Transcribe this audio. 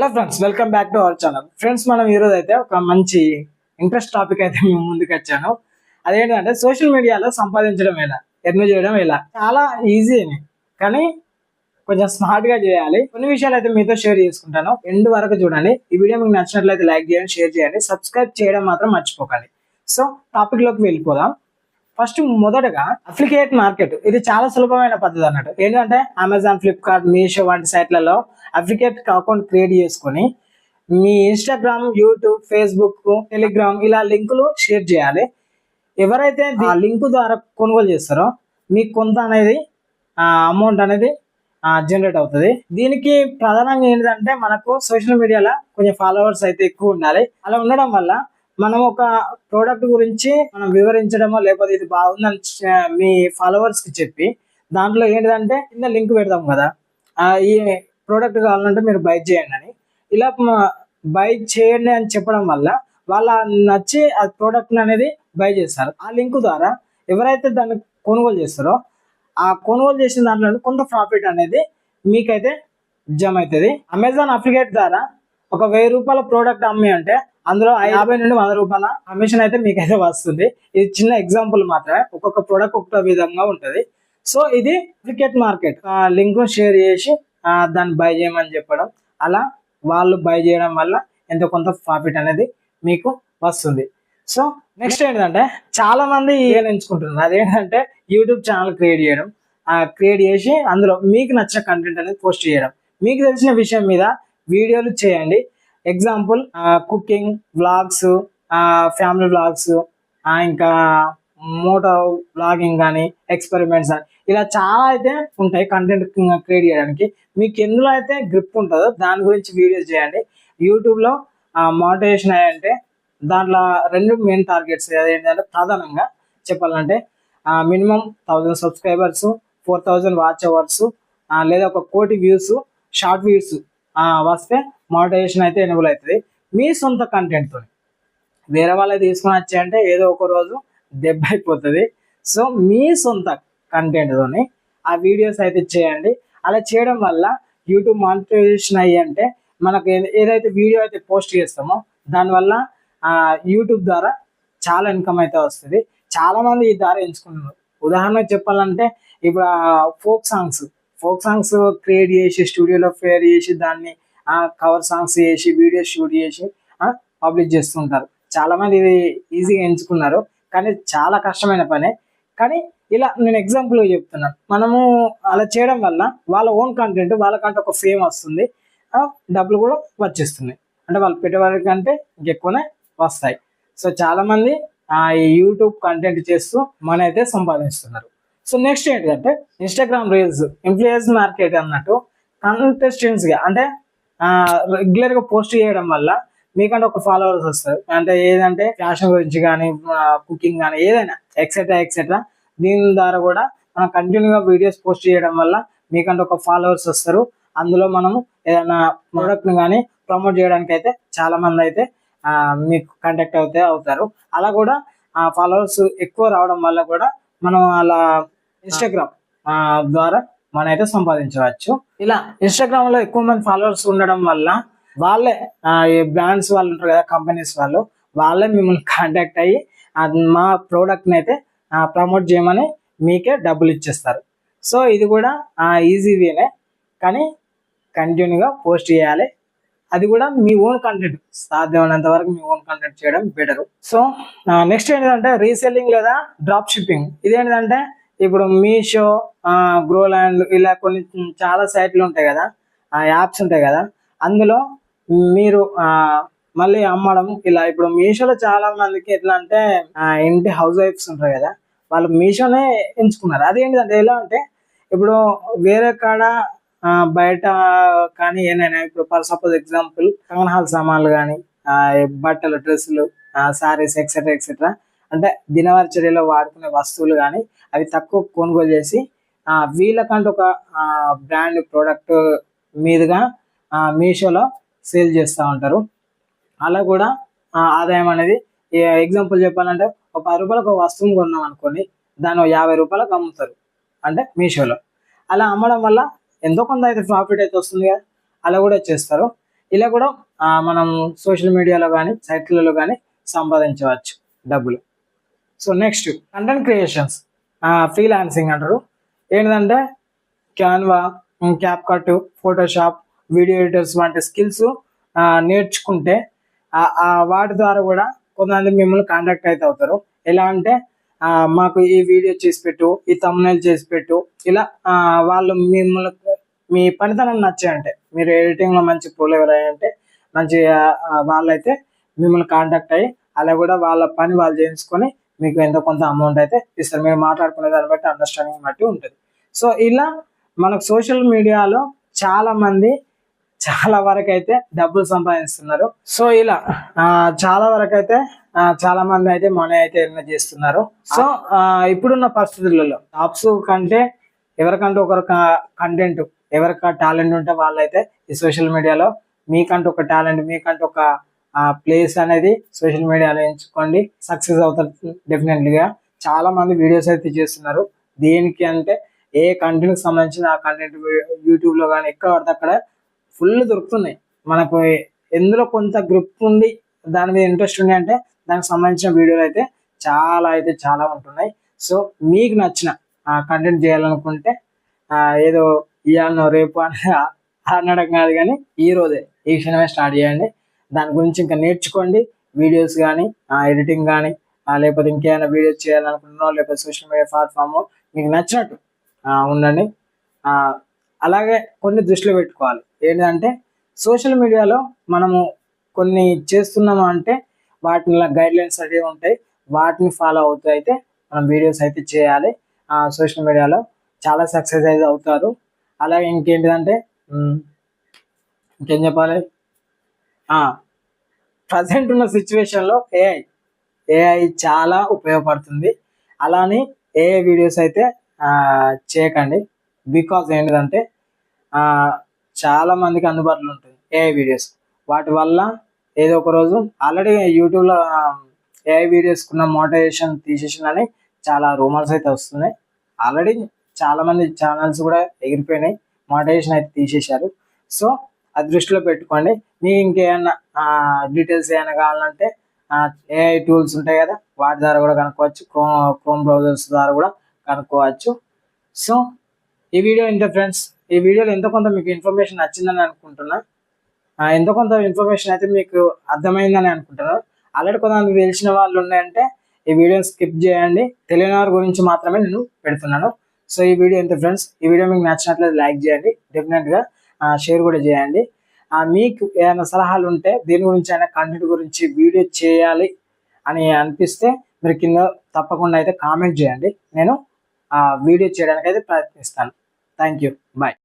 Hello friends welcome back to our channel friends మనం ఈరోజు అయితే ఒక మంచి ఇంట్రెస్ట్ టాపిక్ అయితే మేము ముందుకు వచ్చాను. అదేంటంటే సోషల్ మీడియాలో సంపాదించడం ఎలా? ఎర్న్ చేయడం ఎలా? చాలా ఈజీ కానీ కొంచెం స్మార్ట్గా చేయాలి. కొన్ని విషయాలు అయితే మీతో షేర్ చేసుకుంటాను. ఎండ్ వరకు చూడండి. ఈ వీడియో మీకు నచ్చినట్లయితే లైక్ చేయండి షేర్ చేయండి. సబ్స్క్రైబ్ చేయడం మాత్రం మర్చిపోకండి. సో టాపిక్లోకి వెళ్ళిపోదాం. ఫస్ట్ మొదటగా అప్లికేట్ మార్కెట్. ఇది చాలా సులభమైన పద్ధతి అన్నట్టు. ఏంటంటే అమెజాన్ ఫ్లిప్కార్ట్ మీషో వంటి సైట్లలో అప్లికేట్ అకౌంట్ క్రియేట్ చేసుకొని మీ ఇన్స్టాగ్రామ్ యూట్యూబ్ ఫేస్బుక్ టెలిగ్రామ్ ఇలా లింకులు షేర్ చేయాలి. ఎవరైతే ఆ లింక్ ద్వారా కొనుగోలు చేస్తారో మీకు కొంత అనేది అమౌంట్ అనేది జనరేట్ అవుతుంది. దీనికి ప్రధానంగా ఏంటంటే మనకు సోషల్ మీడియాలో కొంచెం ఫాలోవర్స్ అయితే ఎక్కువ ఉండాలి. అలా ఉండడం వల్ల మనం ఒక ప్రోడక్ట్ గురించి మనం వివరించడమో లేకపోతే ఇది బాగుందని మీ ఫాలోవర్స్కి చెప్పి దాంట్లో ఏంటిదంటే కింద లింక్ పెడతాం కదా. ఈ ప్రోడక్ట్ కావాలంటే మీరు బై చేయండి అని. ఇలా బై చేయండి అని చెప్పడం వల్ల వాళ్ళ నచ్చి ఆ ప్రోడక్ట్ అనేది బై చేస్తారు. ఆ లింక్ ద్వారా ఎవరైతే దాన్ని కొనుగోలు చేస్తారో ఆ కొనుగోలు చేసిన దాంట్లో కొంత ప్రాఫిట్ అనేది మీకైతే జమ అవుతుంది. అమెజాన్ అప్లికేట్ ద్వారా ఒక వెయ్యి రూపాయల ప్రోడక్ట్ అమ్మి అంటే అందులో యాభై నుండి వంద రూపాయల కమిషన్ అయితే మీకైతే వస్తుంది. ఇది చిన్న ఎగ్జాంపుల్ మాత్రమే. ఒక్కొక్క ప్రోడక్ట్ ఒక్కొక్క విధంగా ఉంటుంది. సో ఇది క్రికెట్ మార్కెట్ లింక్ షేర్ చేసి దాన్ని బై చేయమని చెప్పడం. అలా వాళ్ళు బై చేయడం వల్ల ఎంతో కొంత ప్రాఫిట్ అనేది మీకు వస్తుంది. సో నెక్స్ట్ ఏంటంటే చాలా మంది ఏం ఎంచుకుంటున్నారు. అదేంటంటే యూట్యూబ్ ఛానల్ క్రియేట్ చేయడం. క్రియేట్ చేసి అందులో మీకు నచ్చిన కంటెంట్ అనేది పోస్ట్ చేయడం. మీకు తెలిసిన విషయం మీద వీడియోలు చేయండి. Example cooking vlogs family vlogs ఇంకా మోటో వ్లాగింగ్ కానీ ఎక్స్పెరిమెంట్స్ కానీ ఇలా చాలా అయితే ఉంటాయి కంటెంట్ క్రియేట్ చేయడానికి. మీకు ఎందులో అయితే గ్రిప్ ఉంటుందో దాని గురించి వీడియోస్ చేయండి. యూట్యూబ్లో మోటివేషన్ అంటే దాంట్లో రెండు మెయిన్ టార్గెట్స్ ఏంటంటే ప్రధానంగా చెప్పాలంటే minimum thousand subscribers four thousand watch hours లేదా ఒక కోటి వ్యూస్ షార్ట్ వ్యూస్ వస్తే మోటివేషన్ అయితే ఎనుబుల్ అవుతుంది. మీ సొంత కంటెంట్తో వేరే వాళ్ళే తీసుకొని వచ్చాయంటే ఏదో ఒక రోజు దెబ్బ అయిపోతుంది. సో మీ సొంత కంటెంట్తోని ఆ వీడియోస్ అయితే చేయండి. అలా చేయడం వల్ల యూట్యూబ్ మానిటైజేషన్ అయ్యి అంటే మనకు ఏదైతే వీడియో అయితే పోస్ట్ చేస్తామో దానివల్ల యూట్యూబ్ ద్వారా చాలా ఇన్కమ్ అయితే వస్తుంది. చాలామంది ఈ దారి ఎంచుకుంటున్నారు. ఉదాహరణకు చెప్పాలంటే ఇప్పుడు folk songs folk songs create చేసి స్టూడియోలో ప్రేయర్ చేసి దాన్ని కవర్ సాంగ్స్ చేసి వీడియో షూట్ చేసి పబ్లిష్ చేస్తుంటారు. చాలామంది ఇది ఈజీగా ఎంచుకున్నారు. కానీ చాలా కష్టమైన పనే. కానీ ఇలా నేను ఎగ్జాంపుల్ చెప్తున్నాను మనము అలా చేయడం వల్ల వాళ్ళ ఓన్ కంటెంట్ వాళ్ళకంటే ఒక ఫేమ్ వస్తుంది. డబ్బులు కూడా వచ్చేస్తున్నాయి. అంటే వాళ్ళు పెట్టుబడి కంటే ఇంకెక్కువనే వస్తాయి. సో చాలామంది ఈ యూట్యూబ్ కంటెంట్ చేస్తూ మనైతే సంపాదిస్తున్నారు. సో నెక్స్ట్ ఏంటంటే ఇన్స్టాగ్రామ్ రీల్స్ ఇన్ఫ్లుయెన్స్ మార్కెట్ అన్నట్టు కంటెస్టెంట్స్గా అంటే రెగ్యులర్గా పోస్ట్ చేయడం వల్ల మీకంటే ఒక ఫాలోవర్స్ వస్తారు. అంటే ఏదంటే ఫ్యాషన్ గురించి కానీ కుకింగ్ కానీ ఏదైనా ఎక్సెట్రా ఎక్సెట్రా దీని ద్వారా కూడా మనం కంటిన్యూగా వీడియోస్ పోస్ట్ చేయడం వల్ల మీకంటే ఒక ఫాలోవర్స్ వస్తారు. అందులో మనము ఏదైనా ప్రోడక్ట్ని కానీ ప్రమోట్ చేయడానికి అయితే చాలా మంది అయితే మీకు కాంటాక్ట్ అవుతే అవుతారు. అలా కూడా ఫాలోవర్స్ ఎక్కువ రావడం వల్ల కూడా మనం అలా ఇన్స్టాగ్రామ్ ద్వారా మనం అయితే సంపాదించవచ్చు. ఇలా. ఇన్స్టాగ్రామ్లో ఎక్కువ మంది ఫాలోవర్స్ ఉండడం వల్ల వాళ్ళే ఈ బ్రాండ్స్ వాళ్ళు ఉంటారు కదా కంపెనీస్ వాళ్ళు వాళ్ళే మిమ్మల్ని కాంటాక్ట్ అయ్యి మా ప్రోడక్ట్ని అయితే ప్రమోట్ చేయమని మీకే డబ్బులు ఇచ్చేస్తారు. సో ఇది కూడా ఈజీ వేనే కానీ కంటిన్యూగా పోస్ట్ చేయాలి. అది కూడా మీ ఓన్ కంటెంట్ సాధ్యమైనంత వరకు మీ ఓన్ కంటెంట్ చేయడం బెటర్ సో నెక్స్ట్ ఏంటంటే రీసెల్లింగ్ లేదా డ్రాప్ షిప్పింగ్ ఇదేంటంటే ఇప్పుడు మీషో గ్రోలాండ్ ఇలా కొన్ని చాలా సైట్లు ఉంటాయి కదా ఆ యాప్స్ ఉంటాయి కదా అందులో మీరు మళ్ళీ అమ్మడం ఇలా ఇప్పుడు మీషోలో చాలా మందికి ఎట్లా అంటే ఇంటి హౌస్ వైఫ్స్ ఉంటారు కదా వాళ్ళు మీషోనే ఎంచుకున్నారు. అదేంటిదంటే ఎలా అంటే ఇప్పుడు వేరే కాడ బయట కానీ ఏదైనా ఇప్పుడు for suppose example town hall సామాన్లు కానీ బట్టలు డ్రెస్సులు సారీస్ ఎక్సెట్రా ఎక్సెట్రా అంటే దినవరచర్యలో వాడుకునే వస్తువులు కానీ అవి తక్కువ కొనుగోలు చేసి వీళ్ళకంటూ ఒక బ్రాండ్ ప్రోడక్ట్ మీదుగా మీషోలో సేల్ చేస్తూ ఉంటారు. అలా కూడా ఆదాయం అనేది ఎగ్జాంపుల్ చెప్పాలంటే ఒక పది రూపాయలకు ఒక వస్తువుని కొన్నాం అనుకోండి దాన్ని యాభై రూపాయలకు అమ్ముతారు అంటే మీషోలో. అలా అమ్మడం వల్ల ఎంతో కొంత అయితే ప్రాఫిట్ అయితే వస్తుంది కదా అలా కూడా చేస్తారు. ఇలా కూడా మనం సోషల్ మీడియాలో కానీ సైట్లలో కానీ సంపాదించవచ్చు డబ్బులు. So next content creations freelancing అంటారు. ఏంటంటే Canva CapCut Photoshop video editors వంటి స్కిల్స్ నేర్చుకుంటే వాటి ద్వారా కూడా కొంతమంది మిమ్మల్ని కాంటాక్ట్ అయితే అవుతారు. ఎలా అంటే మాకు ఈ వీడియో చేసి పెట్టు ఈ తమ్నైల్ చేసి పెట్టు ఇలా వాళ్ళు మిమ్మల్ని మీ పనితనం నచ్చాయంటే మీరు ఎడిటింగ్లో మంచి పూలు ఎవరంటే మంచి వాళ్ళైతే మిమ్మల్ని కాంటాక్ట్ అయ్యి అలా కూడా వాళ్ళ పని వాళ్ళు చేయించుకొని మీకు ఎంతో కొంత అమౌంట్ అయితే ఇస్తారు. మీరు మాట్లాడుకునే దాన్ని బట్టి అండర్స్టాండింగ్ బట్టి ఉంటుంది. సో ఇలా మనకు సోషల్ మీడియాలో చాలా మంది చాలా వరకు అయితే డబ్బులు సంపాదిస్తున్నారు. సో ఇలా చాలా వరకు అయితే చాలా మంది అయితే మనీ అయితే ఎర్న్ చేస్తున్నారు. సో ఇప్పుడున్న పరిస్థితులలో జాబ్స్ కంటే ఎవరికంటే ఒకరు కంటెంట్ ఎవరికి టాలెంట్ ఉంటే వాళ్ళైతే ఈ సోషల్ మీడియాలో మీకంటూ ఒక టాలెంట్ మీకంటూ ఒక ప్లేస్ అనేది సోషల్ మీడియాలో ఎంచుకోండి. సక్సెస్ అవుతారు డెఫినెట్లీగా చాలా మంది వీడియోస్ అయితే చేస్తున్నారు దేనికి అంటే ఏ కంటెంట్కి సంబంధించిన ఆ కంటెంట్ యూట్యూబ్లో కానీ ఎక్కడ పడితే అక్కడ ఫుల్ దొరుకుతున్నాయి. మనకు ఎందులో కొంత గ్రిప్ ఉండి దాని మీద ఇంట్రెస్ట్ ఉంది అంటే దానికి సంబంధించిన వీడియోలు అయితే చాలా అయితే చాలా ఉంటున్నాయి. సో మీకు నచ్చిన కంటెంట్ చేయాలనుకుంటే ఏదో ఇవాళ రేపు అని అనడం కాదు కానీ ఈ రోజే ఈ క్షణమే స్టార్ట్ చేయండి. దాని గురించి ఇంకా నేర్చుకోండి. వీడియోస్ కానీ ఎడిటింగ్ కానీ లేకపోతే ఇంకేమైనా వీడియోస్ చేయాలనుకుంటున్నావు లేకపోతే సోషల్ మీడియా ప్లాట్ఫామ్ మీకు నచ్చినట్టు ఉండండి. అలాగే కొన్ని దృష్టిలో పెట్టుకోవాలి. ఏంటంటే సోషల్ మీడియాలో మనము కొన్ని చేస్తున్నాము అంటే వాటిని గైడ్ లైన్స్ అనేవి ఉంటాయి. వాటిని ఫాలో అవుతూ అయితే మనం వీడియోస్ అయితే చేయాలి. సోషల్ మీడియాలో చాలా సక్సెస్ అయితే అవుతారు. అలాగే ఇంకేంటిదంటే ఇంకేం చెప్పాలి? ప్రజెంట్ ఉన్న సిచ్యువేషన్లో ఏఐ ఏఐ చాలా ఉపయోగపడుతుంది. అలానే ఏఐ వీడియోస్ అయితే చేయకండి. బికాజ్ ఏంటిదంటే చాలా మందికి అందుబాటులో ఉంటుంది ఏఐ వీడియోస్. వాటి వల్ల ఏదో ఒక రోజు ఆల్రెడీ యూట్యూబ్లో ఏఐ వీడియోస్ కున్న మోటివేషన్ తీసేసిందని చాలా రూమర్స్ అయితే వస్తున్నాయి. ఆల్రెడీ చాలా మంది ఛానల్స్ కూడా ఎగిరిపోయినాయి. మోటివేషన్ అయితే తీసేశారు. సో అది దృష్టిలో పెట్టుకోండి. మీకు ఇంకేమన్నా డీటెయిల్స్ ఏమైనా కావాలంటే ఏఐ టూల్స్ ఉంటాయి కదా వాటి ద్వారా కూడా కనుక్కోవచ్చు. క్రోమ్ క్రోమ్ బ్రౌజర్స్ ద్వారా కూడా కనుక్కోవచ్చు. సో ఈ వీడియో ఇంత ఫ్రెండ్స్ ఈ వీడియోలో ఎంతో కొంత మీకు ఇన్ఫర్మేషన్ నచ్చిందని అనుకుంటున్నా. ఎంతో కొంత ఇన్ఫర్మేషన్ అయితే మీకు అర్థమైందని అనుకుంటున్నాను ఆల్రెడీ కొంతమంది తెలిసిన వాళ్ళు ఉన్నాయంటే ఈ వీడియోని స్కిప్ చేయండి. తెలియని వారి గురించి మాత్రమే నేను పెడుతున్నాను. సో ఈ వీడియో ఎంత ఫ్రెండ్స్ ఈ వీడియో మీకు నచ్చినట్లయితే లైక్ చేయండి. డెఫినెట్గా షేర్ కూడా చేయండి. మీకు ఏమైనా సలహాలు ఉంటే దీని గురించి అయినా కంటెంట్ గురించి వీడియో చేయాలి అని అనిపిస్తే మీరు కింద తప్పకుండా అయితే కామెంట్ చేయండి. నేను వీడియో చేయడానికి అయితే ప్రయత్నిస్తాను. Thank you bye